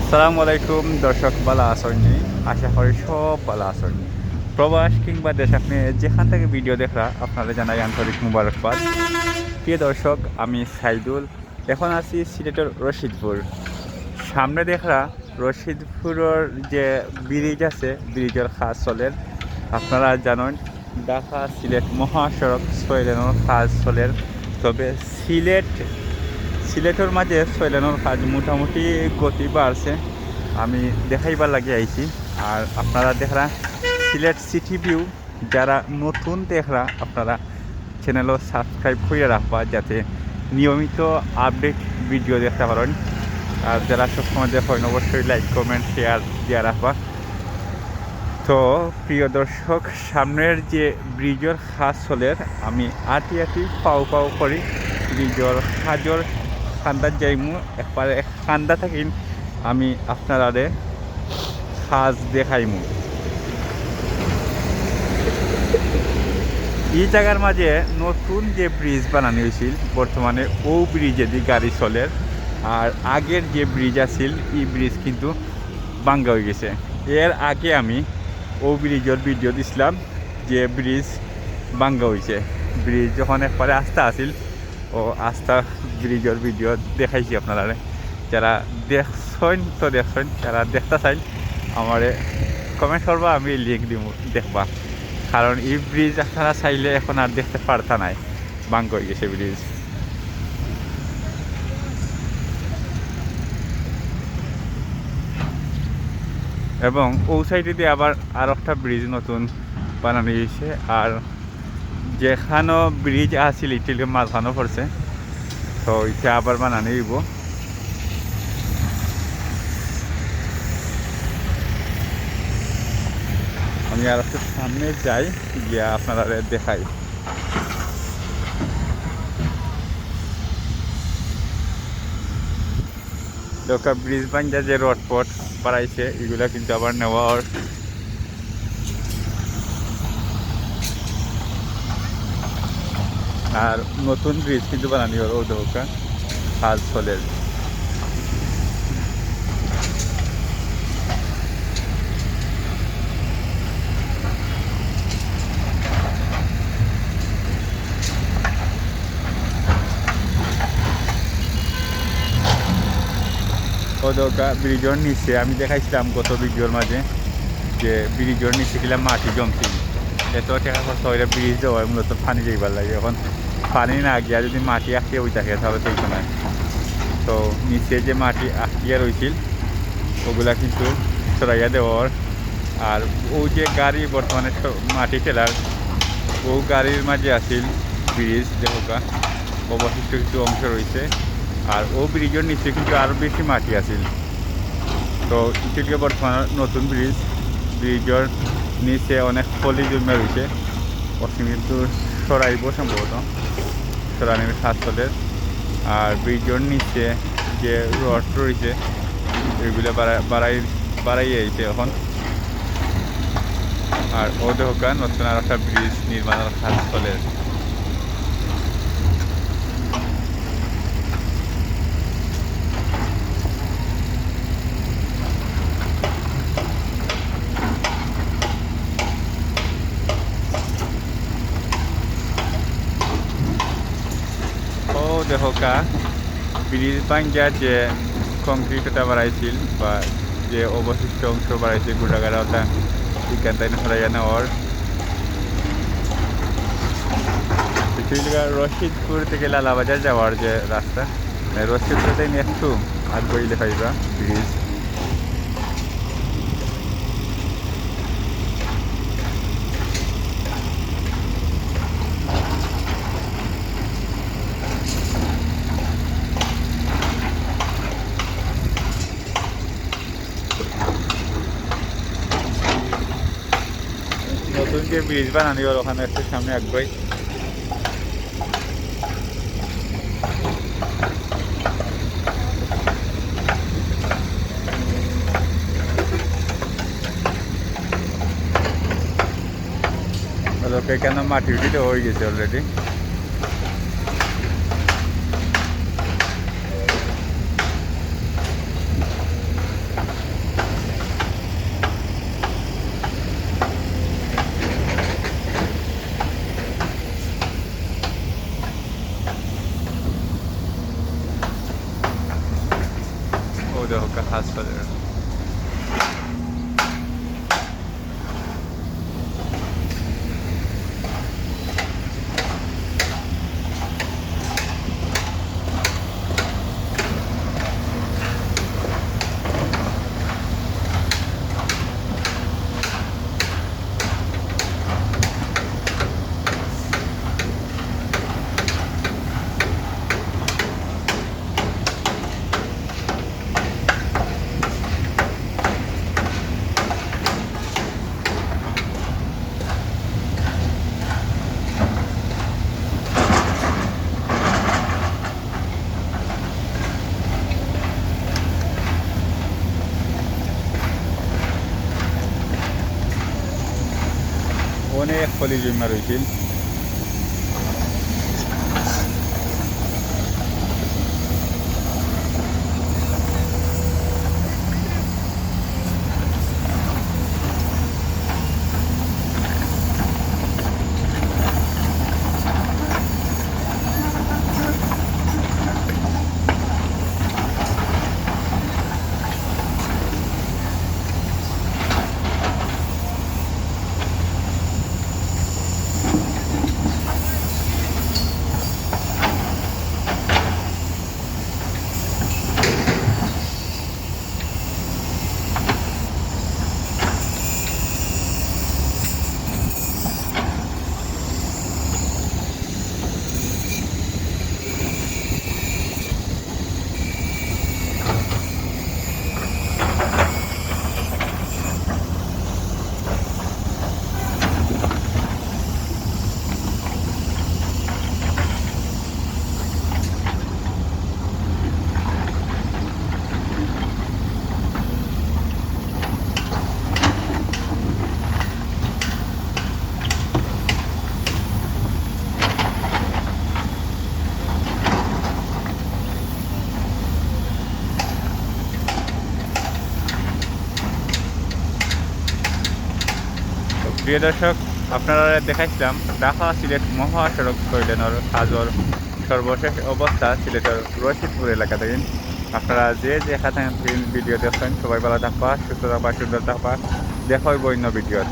আসসালামু আলাইকুম, দর্শক বালা আসনি আশা করি সব বালা আসনি প্রবাস কিংবা দেশ আপনি যেখান থেকে ভিডিও দেখরা আপনারা জানাই আন্তরিক মুবারকবাদ। প্রিয় দর্শক, আমি সাইদুল। এখন আছি সিলেটের রশিদপুর। সামনে দেখরা রশিদপুরের যে ব্রিজ আছে ব্রিজের কাজ চলের, আপনারা জানেন, ঢাকা সিলেট মহাসড়ক ছয়লেনের কাজ চলের। তবে সিলেট সিলেটের মাঝে সৈলানোর কাজ মোটামুটি গতি বাড়ছে। আমি দেখাইবার লাগে আইছি। আর আপনারা দেখরা সিলেট সিটি ভিউ, যারা নতুন দেখরা, আপনারা চ্যানেলও সাবস্ক্রাইব করে রাখবা, যাতে নিয়মিত আপডেট ভিডিও দেখতে পারেন। আর যারা সবসময় দেখেন, অবশ্যই লাইক কমেন্ট শেয়ার দিয়ে রাখবা। তো প্রিয় দর্শক, সামনের যে ব্রিজের খাস চলের আমি আটি আটি পাও পাও করি। ব্রিজের সাজর খান্দার যাইমু, একবারে খান্দা থাকিন আমি আপনারারে সাজ দেখাইমু। এই জায়গার মাঝে নতুন যে ব্রিজ বানানো হয়েছিল বর্তমানে ও ব্রিজে দিয়ে গাড়ি চলের আর আগের যে ব্রিজ আছিল, এই ব্রিজ কিন্তু ভাঙ্গা হয়ে গেছে। এর আগে আমি ও ব্রিজের ভিডিও দিছিলাম যে ব্রিজ ভাঙ্গা হয়েছে ব্রিজ যখন একবারে আস্তা আছিল ও আস্থা ব্রিজের ভিডিও দেখাইছি আপনারা যারা দেখছেন তো দেখছেন, যারা দেখতে চাইন, আমারে কমেন্ট করবা, আমি লিঙ্ক দিব দেখবা। কারণ এই ব্রিজ আপনারা চাইলে এখন আর দেখতে পারতা নাই ভাঙ্গ হয়ে গেছে ব্রিজ এবং ও সাইডে দিয়ে আবার আর একটা ব্রিজ নতুন বানানো হয়েছে, আর যেখানো ব্রিজ আছিল ইটিলে মাঝখানো পড়ছে। তো এটা আবার বানানো হইব। আমি আর সামনে যাই, গিয়া আপনারা দেখাই। লোকা ব্রিজ বাঞ্জা যে রড পট বাড়াইছে, এগুলা কিন্তু আবার নেওয়ার আর নতুন ব্রিজ কিন্তু বানানি হলো ওদৌকা কাজ ফলের ওদৌকা ব্রিজের নিচে, আমি দেখাইছিলাম গত ভিডিওর মাঝে যে ব্রিজের নিচে গেলাম মাটি জমছিল। এত টাকা খরচ হয় ব্রিজ দেওয়া মূলত পানি যাইবার লাগে। এখন পানি না গিয়া যদি মাটি আঁকিয়ে ওই থাকে তাহলে তো ওইখানে তো নিচে যে মাটি আঁকিয়ে রয়েছিল ওগুলা কিন্তু সরাইয়া দেওয়ার। আর ও যে গাড়ি বর্তমানে মাটি ঠেলার ও গাড়ির মাঝে আছিল ব্রিজ দেখা অবশিষ্ট কিছু অংশ রয়েছে আর ও ব্রিজের নিচে কিন্তু আরও বেশি মাটি আছিল। তো এটিকে বর্তমানে নতুন ব্রিজ, ব্রিজের নিচে অনেক ফলি জমে রয়েছে কিন্তু সরাইব সম্ভবত। সরানির সাত চলের আর ব্রিজের নিচে যে রড রয়েছে, এগুলো বাড়াই বাড়াই বাড়াই আইছে এখন। আর ও দেখা নতুন আর একটা ব্রিজ নির্মাণের কাজ দেখা ব্রিজ ভাঙ্গিয়া যে কংক্রিটটা বাড়াইছিল বা যে অবশিষ্ট অংশ বাড়াইছে গোটাগাড়া, ওটা বিজ্ঞান তাই সরাইয়া নেওয়ার। রশিদপুর থেকে লালাবাজার যাওয়ার যে রাস্তা রশিদপুর থেকে একটু আগ গইলে পাইবা, ব্রিজ নতুন যে ব্রিজ বানানি, ওর ওখানে একটু সামনে আগ্রহী লোকে কেন মাটি উঠি তো হয়ে গেছে অলরেডি mudou o carrasco. চলে অনেক ফলি জমা রয়েছিল প্রিয় দর্শক, আপনারা দেখাইছিলাম ঢাকা সিলেট মহাসড়ক কইলেনের কাজর সর্বশেষ অবস্থা সিলেটের রশিদপুর এলাকা থেকে। আপনারা যে যে এখানে ভিডিও দেখছেন, সবাই ভালো থাকবা, সুস্থ থাকবা, সুন্দর থাকবা। দেখা হইব অন্য ভিডিওর